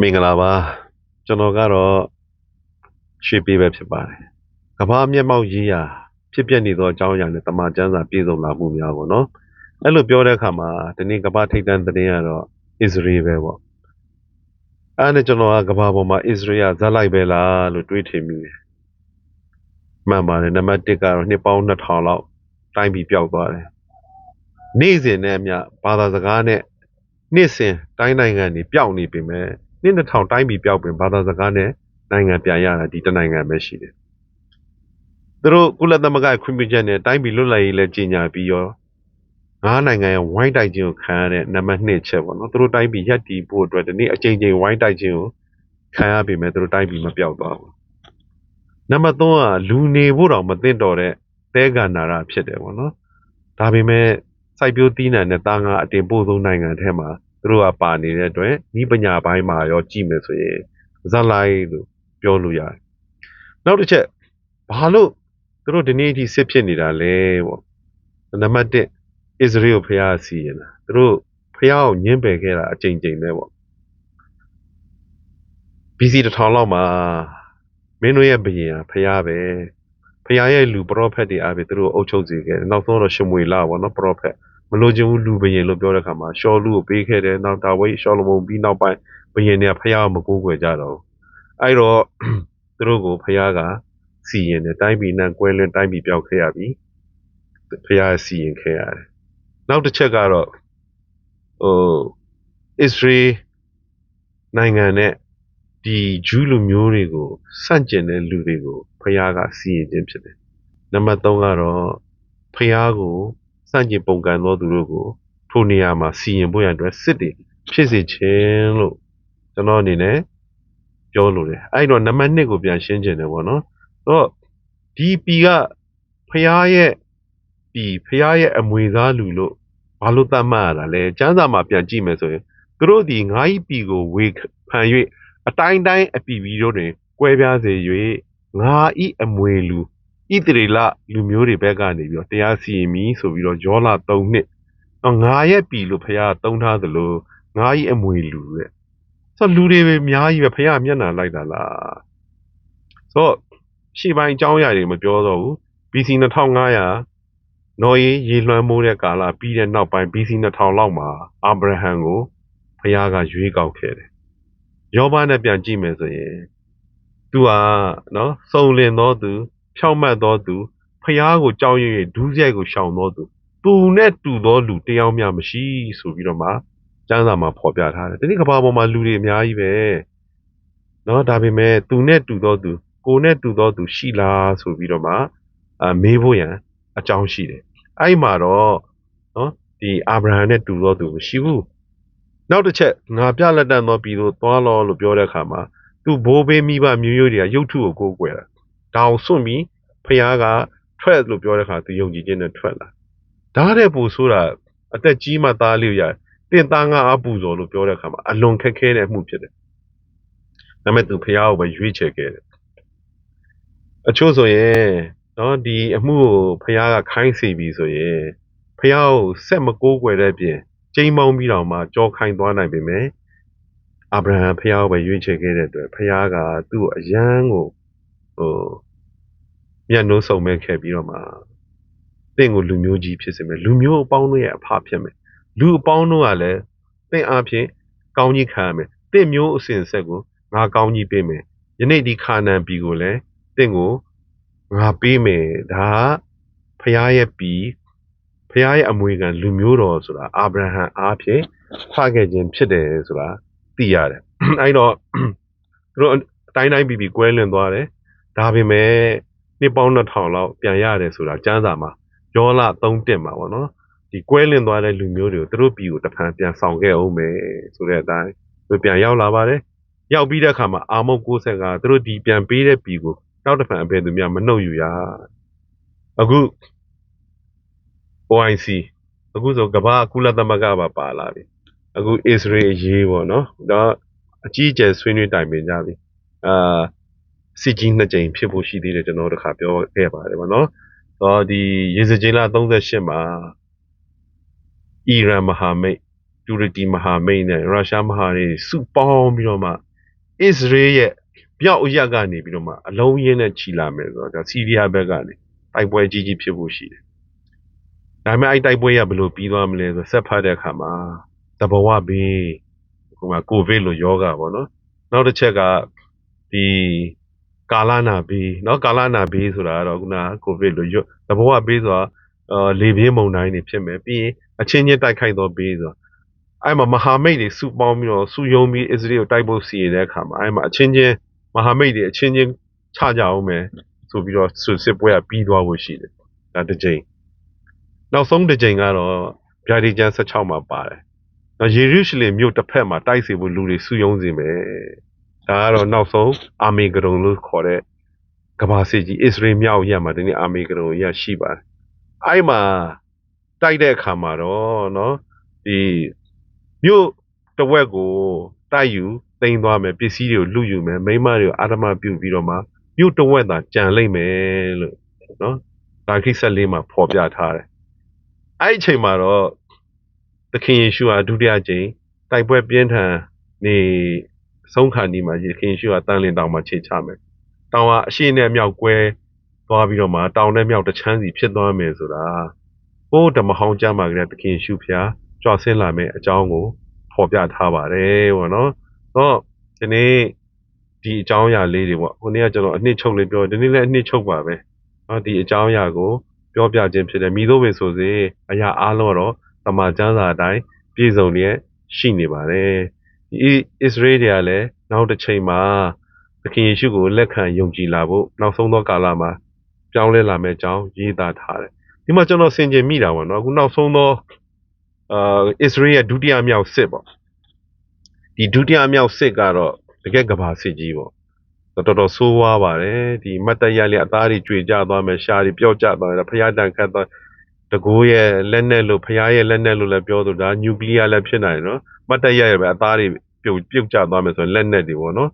မင်္ဂလာပါကျွန်တော်ကတော့ရွှေပြည်ပဲဖြစ်ပါတယ်ကမ္ဘာမျက်မှောက်ရေးရာဖြစ်ပျက်နေသောအကြောင်းအရာနဲ့တမန်ကျမ်းစာပြည့်စုံလာမှုများပေါ့နော်အဲ့လိုပြောတဲ့အခါမှာဒီနေ့ကမ္ဘာထိပ်တန်းသတင်းကတော့အစ္စရေးပဲပေါ့အဲ့ဒါနဲ့ကျွန်တော်ကကမ္ဘာပေါ်မှာအစ္စရေးကဇက်လိုက်ပဲလားလို့တွေးထင်မိတယ်မှန်ပါတယ်နံပါတ်1ကတော့နှစ်ပေါင်း2000လောက်တိုင်းပြည်ပျောက်သွားတယ်နေ့စဉ်နဲ့အမျှဘာသာစကားနဲ့နေ့စဉ်တိုင်းနိုင်ငံတွေပျောက်နေပြီမဲ့ နှစ်2000တိုင်းပြည်ပျောက်ပြင်ဘာသာစကားနဲ့နိုင်ငံပြန်ရတာဒီတစ်နိုင်ငံပဲရှိတယ်သူတို့ကုလသမဂ္ဂခွင့်ပြုချက်နဲ့တိုင်းပြည်လွတ်လပ်ရေးလည်းကြီးညာပြီးရောငါးနိုင်ငံရဲ့ဝိုင်းတိုက်ခြင်းကိုခံရတဲ့နံပါတ်2ချက်ပေါ့နော်သူတို့တိုင်းပြည်ရပ်တည်ဖို့အတွက်ဒီနေ့အချိန်ချင်းဝိုင်းတိုက်ခြင်းကိုခံရပြီမဲ့သူတို့တိုင်းပြည်မပြောက်သွားဘူးနံပါတ်3ကလူနေဖို့တောင်မသင့်တော်တဲ့သဲကန္နာရဖြစ်တယ်ပေါ့နော်ဒါပေမဲ့စိုက်ပျိုးသီးနှံနဲ့တာငါအတင်ပို့ဆုံးနိုင်ငံထဲမှာ သူတို့ကပါနေတဲ့အတွက်ဤပညာပိုင်းမှာရောကြည့်မယ်ဆိုရင်ဇက်လိုက်လို့ပြောလို့ရတယ်နောက်တစ်ချက်ဘာလို့သူတို့ဒီနေ့အထိစစ်ဖြစ်နေတာလဲပေါ့နံပါတ်1အစ္စရေးကိုဖျားစီရင်တာသူတို့ဖျားကိုညှင်းပယ်ခဲ့တာအကြိမ်ကြိမ်ပဲပေါ့ BC တစ်ထောင်လောက်မှာမင်းတို့ရဲ့ဘုရင်ဟာဖျားပဲဖျားရဲ့လူပရောဖက်တွေအားဖြင့်သူတို့အုပ်ချုပ်စေခဲ့တယ်နောက်ဆုံးတော့ရှမွေလာပေါ့နော်ပရောဖက်မ လို့ချင်းဘူးလူဘုရင်လို့ပြောတဲ့အခါမှာရှောလူကိုပေးခဲ့တယ်နောက်ဒါဝိဒ်ရှောလမုန်ပြီးနောက်ပိုင်းဘုရင်တွေကဖျားကိုမကိုးကွယ်ကြတော့ဘူးအဲ့တော့သူတို့ကိုဖျားကစီရင်တယ်တိုင်းပြည်နဲ့ကွဲလွန်တိုင်းပြည်ပြောက်ခဲ့ရပြီဖျားစီရင်ခဲ့ရတယ်နောက်တစ်ချက်ကတော့ဟိုအစ္စရေးနိုင်ငံနဲ့ဒီဂျူးလူမျိုးတွေကိုစန့်ကျင်တဲ့လူတွေကိုဖျားကစီရင်ခြင်းဖြစ်တယ်နံပါတ်3ကတော့ဖျားကို စန့်ကျင်ပုံကန်သောသူတို့ကိုထိုနေရာမှာစီရင်ဖို့ရန်အတွက်စစ်တွေဖြစ်စေခြင်းလို့ကျွန်တော်အနေနဲ့ပြောလို့တယ်အဲ့တော့နံပါတ်2ကိုပြန်ရှင်းကျင်တယ်ပေါ့နော်တော့ဒီပီကဖျားရဲ့ပီဖျားရဲ့အမွေသားလူလို့ဘာလို့သတ်မှတ်ရတာလဲကျမ်းစာမှာပြန်ကြည့်မယ်ဆိုရင်သူတို့ဒီငါးဤပီကိုဝေဖန်၍အတိုင်းတိုင်းအပီပီတို့တွင်ကွဲပြားစေ၍ငါဤအမွေလူ ဣတရေလလူမျိုးတွေဘက်ကနေပြီးတော့တရားစီရင်မည်ဆိုပြီးတော့ယောလာ3နှစ်တော့ငါရဲ့ပီလို့ဖခင်သုံးထားသလိုငါဤအမွေလူတဲ့ဆိုတော့လူတွေပဲအများကြီးပဲဖခင်မျက်နှာလိုက်တာလားဆိုတော့ရှေ့ပိုင်းအကြောင်းအရာတွေမပြောတော့ဘူး BC 2500နော်ရေးရေလွှမ်းမိုးတဲ့ကာလပြီးတဲ့နောက်ပိုင်း BC 2000လောက်မှာအာဗြဟံကိုဖခင်ကရွေးကောက်ခဲ့တယ်ယောဘနဲ့ပြန်ကြည့်မယ်ဆိုရင်သူဟာနော်စုံလင်သောသူ ဖြောင့်မတ်သောသူဖျားကိုကြောက်ရွံ့၍ဒူးရိုက်ကိုရှောင်သောသူသူနဲ့တူသောလူတယောက်မျှမရှိဆိုပြီးတော့မှကျမ်းစာမှာဖော်ပြထားတယ်ဒီနေ့ကမ္ဘာပေါ်မှာလူတွေအများကြီးပဲနော်ဒါပေမဲ့သူနဲ့တူသောသူကိုနဲ့တူသောသူရှိလားဆိုပြီးတော့မှအမေးဖို့ရန်အကြောင်းရှိတယ်အဲ့မှာတော့နော်ဒီအာဗြဟံနဲ့တူသောသူမရှိဘူးနောက်တစ်ချက်ငါပြလက်တန်သောပြည်သို့သွားလောလို့ပြောတဲ့အခါမှာသူဘိုးဘေးမိဘမျိုးရိုးတွေကရုပ်ထုကိုကိုးကွယ်တာ ဒါအောင်စွန့်ပြီးဖះကထွက်လို့ပြောတဲ့အခါသူယုံကြည်ခြင်းနဲ့ထွက်လာဒါတဲ့ပူဆိုးတာအသက်ကြီးမှသားလေးရတင်သားငါအပူဇော်လို့ပြောတဲ့အခါမှာအလွန်ခက်ခဲတဲ့အမှုဖြစ်တယ်ဒါပေမဲ့သူဖះကိုပဲရွေးချယ်ခဲ့တယ်အချို့ဆိုရင်နော်ဒီအမှုကိုဖះကခိုင်းစီပြီဆိုရင်ဖះကိုစက်မကိုးကွယ်တဲ့ပြင်ကျိမ်းမောင်းပြီးတော့မှကြောခိုင်းသွားနိုင်ပေမဲ့အာဗြဟံဖះကိုပဲရွေးချယ်ခဲ့တဲ့အတွက်ဖះကသူ့ကိုအယံကိုဟို မျက်နှိုးစုံမဲ့ခဲ့ပြီးတော့မှတင့်ကိုလူမျိုးကြီးဖြစ်စေမယ်လူမျိုးအပေါင်းတို့ရဲ့အဖဖြစ်မယ်လူအပေါင်းတို့ကလည်းတင့်အားဖြင့်ကောင်းကြီးခံရမယ်တင့်မျိုးအစဉ်ဆက်ကိုငါကောင်းကြီးပေးမယ်ယနေ့ဒီခါနန်ပြည်ကိုလည်းတင့်ကိုငါပေးမယ်ဒါကဖះရဲ့ပြည်ဖះရဲ့အမွေခံလူမျိုးတော်ဆိုတာအာဗြဟံအားဖြင့်ဖခဲ့ခြင်းဖြစ်တယ်ဆိုတာသိရတယ်အဲ့တော့သူတို့အတိုင်းတိုင်းပြည်ပြည်ကွဲလွန်သွားတယ်ဒါပေမဲ့ နှစ်ပေါင်း2000လောက်ပြန်ရတယ်ဆိုတာစမ်းစာမှာယောလ3တက်မှာပေါ့နော်ဒီကွဲလင်သွားတဲ့လူမျိုးတွေကိုသူတို့ပြည်ကိုတဖန်ပြန်ဆောင်ခဲ့အောင်မယ်ဆိုတဲ့အတိုင်းသူပြန်ရောက်လာပါတယ်ရောက်ပြီးတဲ့အခါမှာအာမုတ်60ကသူတို့ဒီပြန်ပေးတဲ့ပြည်ကိုနောက်တစ်ဖန်အဖေသူများမနှုတ်ယူရအခု OIC အခုဆိုကမ္ဘာကုလသမဂ္ဂပါပါလာပြီအခု Israel အရေးပေါ့နော်ဒါအကြီးအကျယ်ဆွေးနွေးတိုင်ပင်ကြပြီအာ စစ်ကြီးနှစ်ကြိမ်ဖြစ်ဖို့ရှိသေးတယ်ကျွန်တော်တို့တစ်ခါပြောခဲ့ပါတယ်ဗောနော်။တော့ဒီရေစကြိလာ38မှာအီရန်မဟာမိတ်တူရကီမဟာမိတ်နဲ့ရုရှားမဟာမိတ်စုပေါင်းပြီးတော့မှအစ္စရေးရဲ့ပြောက်အရက်ကနေပြီးတော့မှအလုံးရင်းနဲ့ခြီလာမယ်ဆိုတော့ဒါစီးရီးယားဘက်ကနေတိုက်ပွဲကြီးကြီးဖြစ်ဖို့ရှိတယ်ဒါပေမဲ့အဲ့တိုက်ပွဲကဘယ်လိုပြီးသွားမလဲဆိုတော့ဆက်ဖတ်တဲ့အခါမှာသဘဝဘေးဟိုမှာကိုဗစ်လိုယောဂါပေါ့နော်နောက်တစ်ချက်ကဒီ ကာလနာဘေးเนาะကာလနာဘေးဆိုတာကတော့ခုနကကိုဗစ်လိုယောသဘဝဘေးဆိုတာအာလေပြင်းမုန်တိုင်းတွေဖြစ်မယ်ပြီးရင်အချင်းချင်းတိုက်ခိုက်သောဘေးဆိုတာ အဲ့မှာမဟာမိတ်တွေစုပေါင်းပြီးတော့စုယုံပြီးအစ္စရေးကိုတိုက်ဖို့စီရတဲ့အခါမှာအဲ့မှာအချင်းချင်းမဟာမိတ်တွေအချင်းချင်းချကြအောင်မယ်ဆိုပြီးတော့စစ်စစ်ပွဲကပြီးသွားဖို့ရှိတယ်ဒါတစ်ကြိမ်နောက်ဆုံးတစ်ကြိမ်ကတော့ဗျာဒီကျန်16မှာပါတယ်နော်ယေရုရှလင်မြို့တစ်ဖက်မှာတိုက်စီဖို့လူတွေစုယုံစီမယ် ဒါကတော့နောက်ဆုံးအာမေဂရုံလို့ခေါ်တဲ့ကမ္ဘာစစ်ကြီးအစ္စရေးမြောက်ရက်မှာဒီနေ့အာမေဂရုံရရှိပါတယ်အဲ့မှာတိုက်တဲ့အခါမှာတော့နော်ဒီမြို့တစ်ဝက်ကိုတိုက်ယူတင်သွားမယ်ပစ္စည်းတွေကိုလူယူမယ်မိန်းမတွေကိုအာရမပြုတ်ပြီးတော့မှမြို့တစ်ဝက်သာကြံလိုက်မယ်လို့နော်ဒါခိဆက်လေးမှာဖော်ပြထားတယ်အဲ့ဒီအချိန်မှာတော့သခင်ယေရှုဟာဒုတိယကြိမ်တိုက်ပွဲပြင်းထန်နေ ဆုံးခါဒီမှာသခင်ယေရှုဟာတန်လင်းတောင်မှာခြေချမယ်တောင်ကအရှိနဲ့မြောက်ကွဲသွားပြီးတော့မှတောင်နဲ့မြောက်တစ်ချမ်းစီဖြစ်သွားမယ်ဆိုတာဟိုးဓမ္မဟောင်းကျမ်းမှာကလေးသခင်ယေရှုဖျားကြွဆင်းလာမယ်အကြောင်းကိုဖော်ပြထားပါတယ်ပေါ့နော်။တော့ဒီနေ့ဒီအကြောင်းအရာလေးတွေပေါ့။ဟိုနေ့ကကျွန်တော်အနှစ်ချုပ်လေးပြောဒီနေ့လည်းအနှစ်ချုပ်ပါပဲ။နော်ဒီအကြောင်းအရာကိုပြောပြခြင်းဖြစ်တယ်။မိတို့ပဲဆိုစေအရာအားလုံးတော့တမန်ကျမ်းစာအတိုင်းပြည့်စုံလျက်ရှိနေပါတယ်။ဒီ အစ္စရေးတွေကလည်းနောက်တစ်ချိန်မှာသခင်ယေရှုကိုလက်ခံယုံကြည်လာဖို့နောက်ဆုံးသောကာလမှာပြောင်းလဲလာမယ့်အကြောင်းရေးသားထားတယ်။ဒီမှာကျွန်တော်ဆင်ခြင်မိတာပေါ့နော်။အခုနောက်ဆုံးသောအာအစ္စရေးရဲ့ဒုတိယမြောက်စစ်ပေါ့ဒီဒုတိယမြောက်စစ်ကတော့တကယ်ကဘာစစ်ကြီးပေါ့တော်တော်ဆိုးဝါးပါတယ်ဒီမတ်တရလေးအသားတွေကျွေကြသွားမယ်ရှားတွေပျော့ကျသွားတယ်ဖျားတန်ခတ်သွားတ ကိုးရဲ့လက်နဲ့လို့ဖျားရဲ့လက်နဲ့လို့လည်းပြောသူဒါနျူကလ িয়ার လည်းဖြစ်နိုင်တယ်နော်မတ်တရရဲ့ပဲအသားတွေပြုတ်ပြုတ်ကျသွားမယ်ဆိုရင်လက်နဲ့တွေပေါ့နော်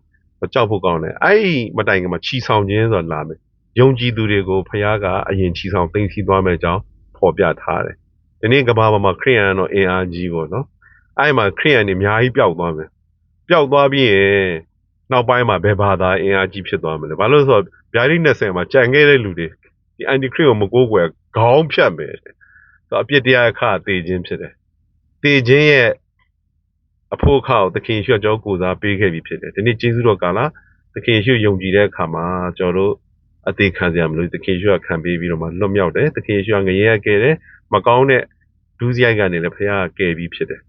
ကြောက်ဖို့ကောင်းတယ်အဲ့ဒီမတိုင်ကမှာခြီဆောင်ခြင်းဆိုတာလာမယ်ယုံကြည်သူတွေကိုဖျားကအရင်ခြီဆောင်သိမ့်စီသွားမယ်အကြောင်းဖော်ပြထားတယ်ဒီနေ့ကမ္ဘာပေါ်မှာခရိယန်တော့အင်အားကြီးပေါ့နော်အဲ့မှာခရိယန်တွေအများကြီးပျောက်သွားမယ်ပျောက်သွားပြီးရင်နောက်ပိုင်းမှာဘယ်ဘာသာအင်အားကြီးဖြစ်သွားမလဲဘာလို့လဲဆိုတော့ဗျာဒိ20မှာကြံခဲ့တဲ့လူတွေဒီအန်တီခရစ်ကိုမကိုးကွယ် ခေါင်းဖြတ်မယ်ဆိုတော့အပြစ်တရားအခအသေးခြင်းဖြစ်တယ်သေခြင်းရဲ့အဖို့ခါကိုသခင်ရွှေကြောကိုစားပေးခဲ့ပြီဖြစ်တယ်ဒီနေ့ကျေးဇူးတော်ကာလသခင်ရွှေယုံကြည်တဲ့အခါမှာကျွန်တော်တို့အသေးခံစရာမလိုသခင်ရွှေကခံပေးပြီးတော့မှလွတ်မြောက်တယ်သခင်ရွှေကငရဲရခဲ့တယ်မကောင်းတဲ့ဒုစရိုက်ကနေလည်းဖះကယ်ပြီးဖြစ်တယ်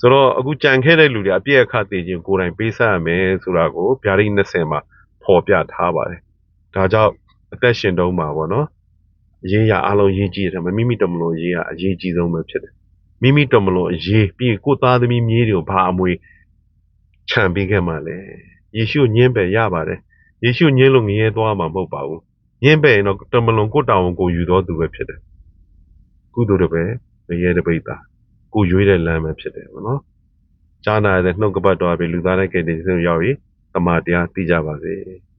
ဆိုတော့အခုကြံခဲ့တဲ့လူတွေအပြည့်အခသေးချင်းကိုယ်တိုင်ပေးဆက်ရမယ်ဆိုတာကိုဗျာဒိတ်20မှာဖော်ပြထားပါတယ်ဒါကြောင့်အသက်ရှင်တုန်းမှာပေါ့နော် အရေးရအလုံးရေးကြည့်တယ်မိမိတော်မလို့ရေးရအရေးကြီးဆုံးပဲဖြစ်တယ်မိမိတော်မလို့အရေးပြီးရင်ကိုယ်သားသမီးမြေးတွေကိုဘာအမွေခြံပေးခဲ့မှလဲယေရှုညင်းပယ်ရပါတယ်ယေရှုညင်းလို့ငရဲသွားမှာမဟုတ်ပါဘူးညင်းပယ်ရင်တော့တော်မလွန်ကိုယ်တောင်ကိုယူတော်သူပဲဖြစ်တယ်ကုသိုလ်တွေပဲငရဲတပိတ်တာကိုရွေးတဲ့လမ်းပဲဖြစ်တယ်ဗောနော်ဂျာနာရဲ့နှုတ်ကပတ်တော်ပဲလူသားတဲ့ကယ်တင်ခြင်းကိုရောက်ပြီးတမန်တရားသိကြပါစေ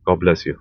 God bless you